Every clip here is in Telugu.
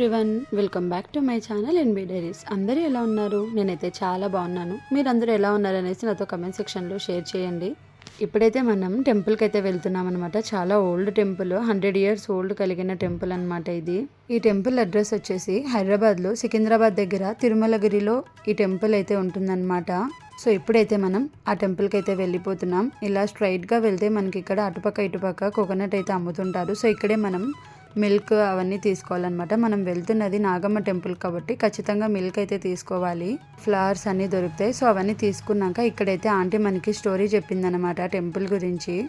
Everyone welcome back to my channel NB diaries. అందరూ ఎలా ఉన్నారు? నేనైతే చాలా బాగున్నాను. మీరందరూ ఎలా ఉన్నారు అనేసి నాతో కమెంట్ సెక్షన్లో షేర్ చేయండి. ఇప్పుడైతే మనం టెంపుల్కి అయితే వెళ్తున్నాం అనమాట చాలా old temple hundred years old కలిగిన టెంపుల్ అనమాట ఇది. ఈ టెంపుల్ అడ్రస్ వచ్చేసి హైదరాబాద్లో సికింద్రాబాద్ దగ్గర తిరుమలగిరిలో ఈ టెంపుల్ అయితే ఉంటుందన్నమాట. సో ఇప్పుడైతే మనం ఆ టెంపుల్కి అయితే వెళ్ళిపోతున్నాం. ఇలా స్ట్రైట్గా వెళ్తే మనకి ఇక్కడ అటుపక్క ఇటుపక్క కోకోనట్ అయితే అమ్ముతుంటారు. సో ఇక్కడే మనం మిల్క్ అవన్నీ తీసుకోవాలన్నమాట. మనం వెళ్తున్నది నాగమ్మ టెంపుల్ కాబట్టి ఖచ్చితంగా మిల్క్ అయితే తీసుకోవాలి. ఫ్లవర్స్ అన్నీ దొరుకుతాయి. సో అవన్నీ తీసుకున్నాక ఇక్కడైతే ఆంటీ మనకి స్టోరీ చెప్పిందనమాట టెంపుల్ గురించి.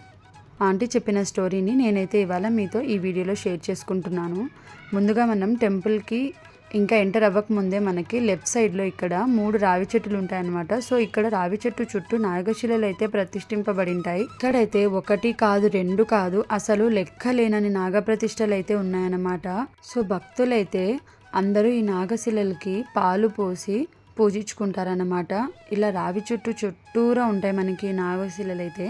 ఆంటీ చెప్పిన స్టోరీని నేనైతే ఇవాళ మీతో ఈ వీడియోలో షేర్ చేసుకుంటున్నాను. ముందుగా మనం టెంపుల్కి ఇంకా ఎంటర్ అవ్వక ముందే మనకి లెఫ్ట్ సైడ్లో ఇక్కడ మూడు రావి చెట్లు ఉంటాయన్నమాట. సో ఇక్కడ రావి చెట్టు చుట్టూ నాగశిలలు అయితే ప్రతిష్ఠింపబడి ఉంటాయి ఇక్కడైతే ఒకటి కాదు రెండు కాదు అసలు లెక్కలేనని నాగప్రతిష్టలు అయితే ఉన్నాయన్నమాట. సో భక్తులైతే అందరూ ఈ నాగశిలలకి పాలు పోసి పూజించుకుంటారన్నమాట. ఇలా రావి చుట్టూ చుట్టూరా ఉంటాయి మనకి నాగశిలలు అయితే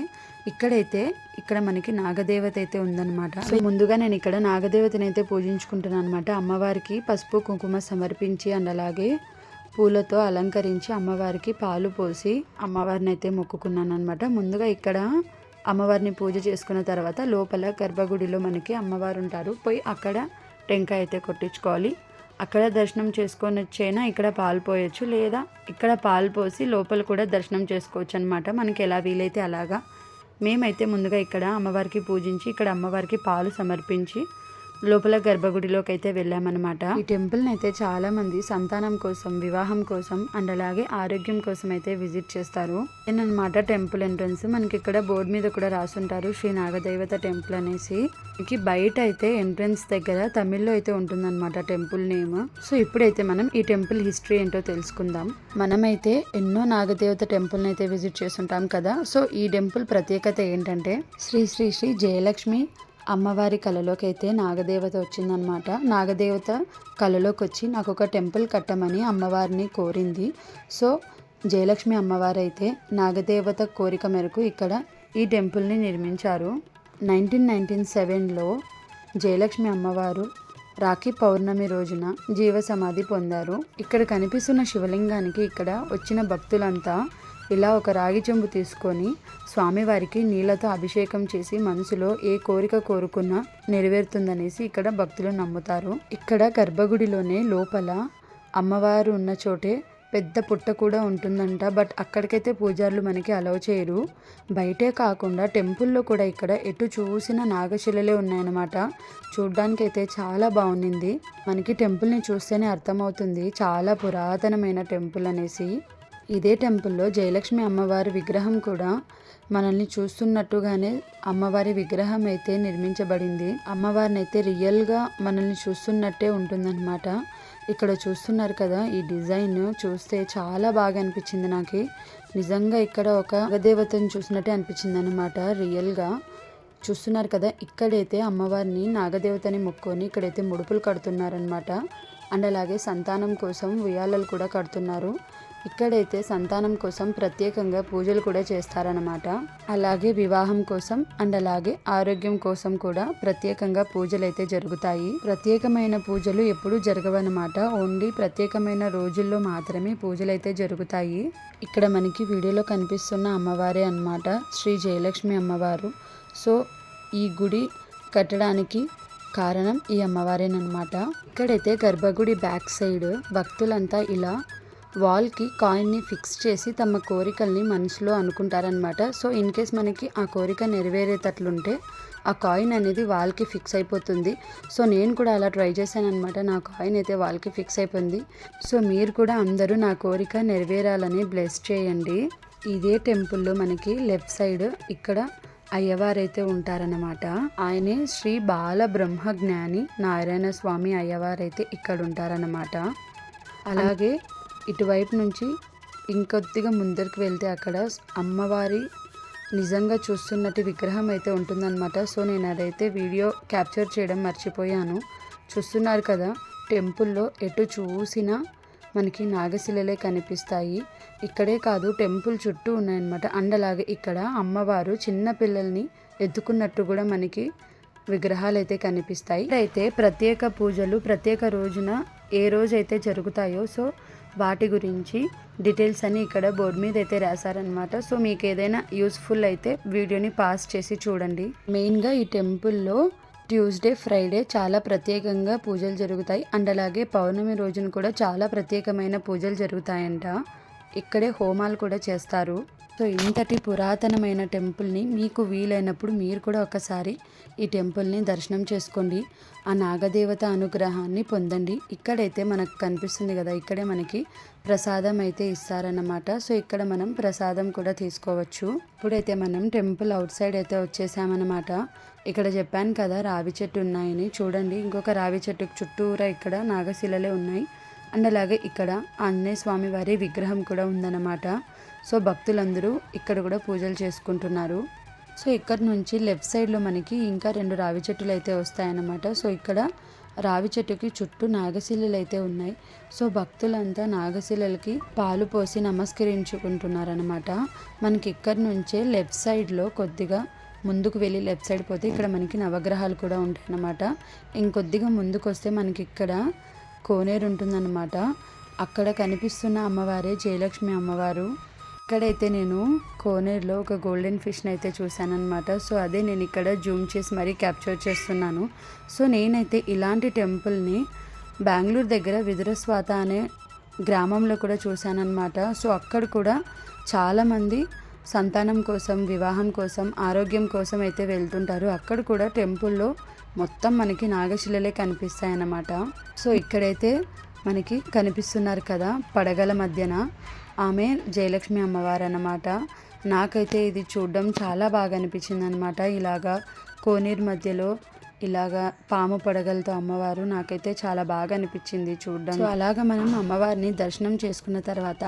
ఇక్కడైతే ఇక్కడ మనకి నాగదేవత అయితే ఉందన్నమాట. సో ముందుగా నేను ఇక్కడ నాగదేవతని అయితే పూజించుకుంటున్నాను అనమాట అమ్మవారికి పసుపు కుంకుమ సమర్పించి అండ్ అలాగే పూలతో అలంకరించి అమ్మవారికి పాలు పోసి అమ్మవారిని అయితే మొక్కుకున్నాను అనమాట ముందుగా ఇక్కడ అమ్మవారిని పూజ చేసుకున్న తర్వాత లోపల గర్భగుడిలో మనకి అమ్మవారు ఉంటారు. పోయి అక్కడ టెంకాయ అయితే కొట్టించుకోవాలి. అక్కడ దర్శనం చేసుకొని వచ్చైనా ఇక్కడ పాలు పోయొచ్చు. లేదా ఇక్కడ పాలు పోసి లోపల కూడా దర్శనం చేసుకోవచ్చు అనమాట మనకి ఎలా వీలైతే అలాగా మేమైతే ముందుగా ఇక్కడ అమ్మవారికి పూజించి ఇక్కడ అమ్మవారికి పాలు సమర్పించి లోపల గర్భగుడిలోకి అయితే వెళ్ళామన్నమాట. ఈ టెంపుల్ని అయితే చాలా మంది సంతానం కోసం వివాహం కోసం అండ్ అలాగే ఆరోగ్యం కోసం అయితే విజిట్ చేస్తారు. అనమాట టెంపుల్ ఎంట్రన్స్. మనకి ఇక్కడ బోర్డు మీద కూడా రాసుంటారు శ్రీ నాగదేవత టెంపుల్ అనేసి. మనకి బయట అయితే ఎంట్రన్స్ దగ్గర తమిళ్ళో అయితే ఉంటుందన్నమాట టెంపుల్ నేమ్. సో ఇప్పుడైతే మనం ఈ టెంపుల్ హిస్టరీ ఏంటో తెలుసుకుందాం. మనమైతే ఎన్నో నాగదేవత టెంపుల్ని అయితే విజిట్ చేస్తుంటాం కదా. సో ఈ టెంపుల్ ప్రత్యేకత ఏంటంటే శ్రీ శ్రీ శ్రీ జయలక్ష్మి అమ్మవారి కళలోకి అయితే నాగదేవత వచ్చిందనమాట నాగదేవత కళలోకి వచ్చి నాకు ఒక టెంపుల్ కట్టమని అమ్మవారిని కోరింది. సో జయలక్ష్మి అమ్మవారు అయితే నాగదేవత కోరిక మేరకు ఇక్కడ ఈ టెంపుల్ని నిర్మించారు. నైన్టీన్ నైన్టీన్ సెవెన్లో జయలక్ష్మి అమ్మవారు రాఖీ పౌర్ణమి రోజున జీవ సమాధి పొందారు. ఇక్కడ కనిపిస్తున్న శివలింగానికి ఇక్కడ వచ్చిన భక్తులంతా ఇలా ఒక రాగి చెంబు తీసుకొని స్వామివారికి నీళ్ళతో అభిషేకం చేసి మనసులో ఏ కోరిక కోరుకున్నా నెరవేరుతుందనేసి ఇక్కడ భక్తులు నమ్ముతారు. ఇక్కడ గర్భగుడిలోనే లోపల అమ్మవారు ఉన్న చోటే పెద్ద పుట్ట కూడా ఉంటుందంట. బట్ అక్కడికైతే పూజారులు మనకి అలౌ చేయరు. బయటే కాకుండా టెంపుల్లో కూడా ఇక్కడ ఎటు చూసిన నాగశిలలే ఉన్నాయన్నమాట. చూడ్డానికైతే చాలా బాగుంది మనకి టెంపుల్ని చూస్తేనే అర్థమవుతుంది. చాలా పురాతనమైన టెంపుల్ అనేసి. ఇదే టెంపుల్లో జయలక్ష్మి అమ్మవారి విగ్రహం కూడా మనల్ని చూస్తున్నట్టుగానే అమ్మవారి విగ్రహం అయితే నిర్మించబడింది. అమ్మవారిని అయితే రియల్గా మనల్ని చూస్తున్నట్టే ఉంటుందన్నమాట. ఇక్కడ చూస్తున్నారు కదా ఈ డిజైన్ చూస్తే చాలా బాగా అనిపించింది నాకు. నిజంగా ఇక్కడ ఒక నాగదేవతను చూసినట్టే అనిపించింది అనమాట రియల్గా. చూస్తున్నారు కదా ఇక్కడైతే అమ్మవారిని నాగదేవతని మొక్కొని ఇక్కడైతే ముడుపులు కడుతున్నారనమాట అండ్ అలాగే సంతానం కోసం ఉయ్యాలలు కూడా కడుతున్నారు. ఇక్కడైతే సంతానం కోసం ప్రత్యేకంగా పూజలు కూడా చేస్తారనమాట అలాగే వివాహం కోసం అండ్ అలాగే ఆరోగ్యం కోసం కూడా ప్రత్యేకంగా పూజలు అయితే జరుగుతాయి. ప్రత్యేకమైన పూజలు ఎప్పుడు జరగవన్నమాట. ఓన్లీ ప్రత్యేకమైన రోజుల్లో మాత్రమే పూజలు అయితే జరుగుతాయి. ఇక్కడ మనకి వీడియోలో కనిపిస్తున్న అమ్మవారే అన్నమాట. శ్రీ జయలక్ష్మి అమ్మవారు. సో ఈ గుడి కట్టడానికి కారణం ఈ అమ్మవారేనమాట ఇక్కడైతే గర్భగుడి బ్యాక్ సైడ్ భక్తులంతా ఇలా వాల్కి కాయిన్ని ఫిక్స్ చేసి తమ కోరికల్ని మనసులో అనుకుంటారనమాట సో ఇన్ కేస్ మనకి ఆ కోరిక నెరవేరేటట్లుంటే ఆ కాయిన్ అనేది వాల్కి ఫిక్స్ అయిపోతుంది. సో నేను కూడా అలా ట్రై చేశాను అనమాట నా కాయిన్ అయితే వాల్కి ఫిక్స్ అయిపోయింది. సో మీరు కూడా అందరూ నా కోరిక నెరవేరాలని బ్లెస్ చేయండి. ఇదే టెంపుల్లో మనకి లెఫ్ట్ సైడ్ ఇక్కడ అయ్యవారైతే ఉంటారనమాట ఆయనే శ్రీ బాల బ్రహ్మ జ్ఞాని నారాయణ స్వామి అయ్యవారైతే ఇక్కడ ఉంటారనమాట అలాగే ఇటువైపు నుంచి ఇంకొద్దిగా ముందరికి వెళ్తే అక్కడ అమ్మవారి నిజంగా చూస్తున్నట్టు విగ్రహం అయితే ఉంటుందన్నమాట. సో నేను అదైతే వీడియో క్యాప్చర్ చేయడం మర్చిపోయాను. చూస్తున్నారు కదా టెంపుల్లో ఎటు చూసినా మనకి నాగశిలలే కనిపిస్తాయి. ఇక్కడే కాదు టెంపుల్ చుట్టూ ఉన్నాయన్నమాట. అండలాగే ఇక్కడ అమ్మవారు చిన్న పిల్లల్ని ఎత్తుకున్నట్టు కూడా మనకి విగ్రహాలు అయితే కనిపిస్తాయి. అయితే ప్రత్యేక పూజలు ప్రత్యేక రోజున ఏ రోజు అయితే జరుగుతాయో సో వాటి గురించి డీటెయిల్స్ అన్ని ఇక్కడ బోర్డు మీద అయితే రాశారనమాట సో మీకు ఏదైనా యూస్ఫుల్ అయితే వీడియోని పాస్ చేసి చూడండి. మెయిన్గా ఈ టెంపుల్లో ట్యూస్డే ఫ్రైడే చాలా ప్రత్యేకంగా పూజలు జరుగుతాయి. అండ్ అలాగే పౌర్ణమి రోజున కూడా చాలా ప్రత్యేకమైన పూజలు జరుగుతాయంట. ఇక్కడే హోమాలు కూడా చేస్తారు. సో ఇంతటి పురాతనమైన టెంపుల్ని మీకు వీలైనప్పుడు మీరు కూడా ఒకసారి ఈ టెంపుల్ని దర్శనం చేసుకోండి. ఆ నాగదేవత అనుగ్రహాన్ని పొందండి. ఇక్కడైతే మనకు కనిపిస్తుంది కదా ఇక్కడే మనకి ప్రసాదం అయితే ఇస్తారన్నమాట. సో ఇక్కడ మనం ప్రసాదం కూడా తీసుకోవచ్చు. ఇప్పుడైతే మనం టెంపుల్ అవుట్ సైడ్ అయితే వచ్చేసామన్నమాట. ఇక్కడ చెప్పాను కదా రావి చెట్టు ఉన్నాయని. చూడండి ఇంకొక రావి చెట్టుకు చుట్టూరా ఇక్కడ నాగశిలలే ఉన్నాయి. అండ్ అలాగే ఇక్కడ ఆంజనేయ స్వామి వారి విగ్రహం కూడా ఉందన్నమాట. సో భక్తులందరూ ఇక్కడ కూడా పూజలు చేసుకుంటున్నారు. సో ఇక్కడ నుంచి లెఫ్ట్ సైడ్లో మనకి ఇంకా రెండు రావి చెట్టులు అయితే వస్తాయన్నమాట. సో ఇక్కడ రావి చెట్టుకి చుట్టూ నాగశిలలు అయితే ఉన్నాయి. సో భక్తులంతా నాగశిలలకి పాలు పోసి నమస్కరించుకుంటున్నారనమాట మనకి ఇక్కడ నుంచే లెఫ్ట్ సైడ్లో కొద్దిగా ముందుకు వెళ్ళి లెఫ్ట్ సైడ్ పోతే ఇక్కడ మనకి నవగ్రహాలు కూడా ఉంటాయన్నమాట. ఇంకొద్దిగా ముందుకు వస్తే మనకి ఇక్కడ కోనేరు ఉంటుందన్నమాట. అక్కడ కనిపిస్తున్న అమ్మవారే జయలక్ష్మి అమ్మవారు. ఇక్కడైతే నేను కోనేరులో ఒక గోల్డెన్ ఫిష్ని అయితే చూశానమాట సో అదే నేను ఇక్కడ జూమ్ చేసి మరీ క్యాప్చర్ చేస్తున్నాను. సో నేనైతే ఇలాంటి టెంపుల్ని బెంగళూరు దగ్గర విదురస్వాత అనే గ్రామంలో కూడా చూశానన్నమాట. సో అక్కడ కూడా చాలామంది సంతానం కోసం వివాహం కోసం ఆరోగ్యం కోసం అయితే వెళ్తుంటారు. అక్కడ కూడా టెంపుల్లో మొత్తం మనకి నాగశిలలే కనిపిస్తాయి అన్నమాట సో ఇక్కడైతే మనకి కనిపిస్తున్నారు కదా పడగల మధ్యన. ఆమె జయలక్ష్మి అమ్మవారు అన్నమాట నాకైతే ఇది చూడడం చాలా బాగా అనిపించింది అనమాట ఇలాగా కోనేరు మధ్యలో ఇలాగా పాము పడగలతో అమ్మవారు నాకైతే చాలా బాగా అనిపించింది చూడడం. సో అలాగా మనం అమ్మవారిని దర్శనం చేసుకున్న తర్వాత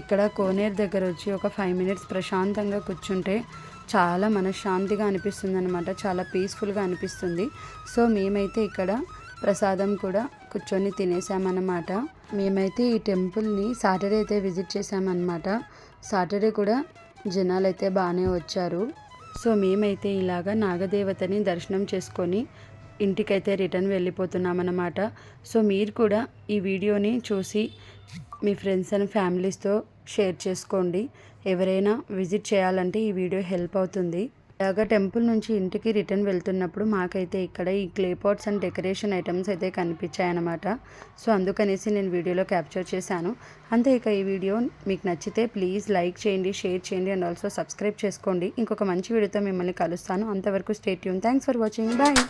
ఇక్కడ కోనేరు దగ్గర వచ్చి ఒక ఫైవ్ మినిట్స్ ప్రశాంతంగా కూర్చుంటే చాలా మనశ్శాంతిగా అనిపిస్తుంది అనమాట చాలా పీస్ఫుల్గా అనిపిస్తుంది. సో మేమైతే ఇక్కడ ప్రసాదం కూడా కూర్చొని తినేసామన్నమాట. మేమైతే ఈ టెంపుల్ని సాటర్డే అయితే విజిట్ చేసామన్నమాట. సాటర్డే కూడా జనాలు అయితే బాగానే వచ్చారు. సో మేమైతే ఇలాగా నాగదేవతని దర్శనం చేసుకొని ఇంటికైతే రిటర్న్ వెళ్ళిపోతున్నామన్నమాట. సో మీరు కూడా ఈ వీడియోని చూసి మీ ఫ్రెండ్స్ అండ్ ఫ్యామిలీస్తో షేర్ చేసుకోండి. ఎవరైనా విజిట్ చేయాలంటే ఈ వీడియో హెల్ప్ అవుతుంది. ఇలాగ టెంపుల్ నుంచి ఇంటికి రిటర్న్ వెళ్తున్నప్పుడు మాకైతే ఇక్కడ ఈ clay pots and decoration items అయితే కనిపించాయన్నమాట. సో అందుకనేసి నేను వీడియోలో క్యాప్చర్ చేశాను. అంతే ఇక ఈ వీడియో మీకు నచ్చితే ప్లీజ్ లైక్ చేయండి షేర్ చేయండి అండ్ ఆల్సో సబ్స్క్రైబ్ చేసుకోండి. ఇంకొక మంచి వీడియోతో మిమ్మల్ని కలుస్తాను. అంతవరకు stay Yoon. Thanks for watching. Bye.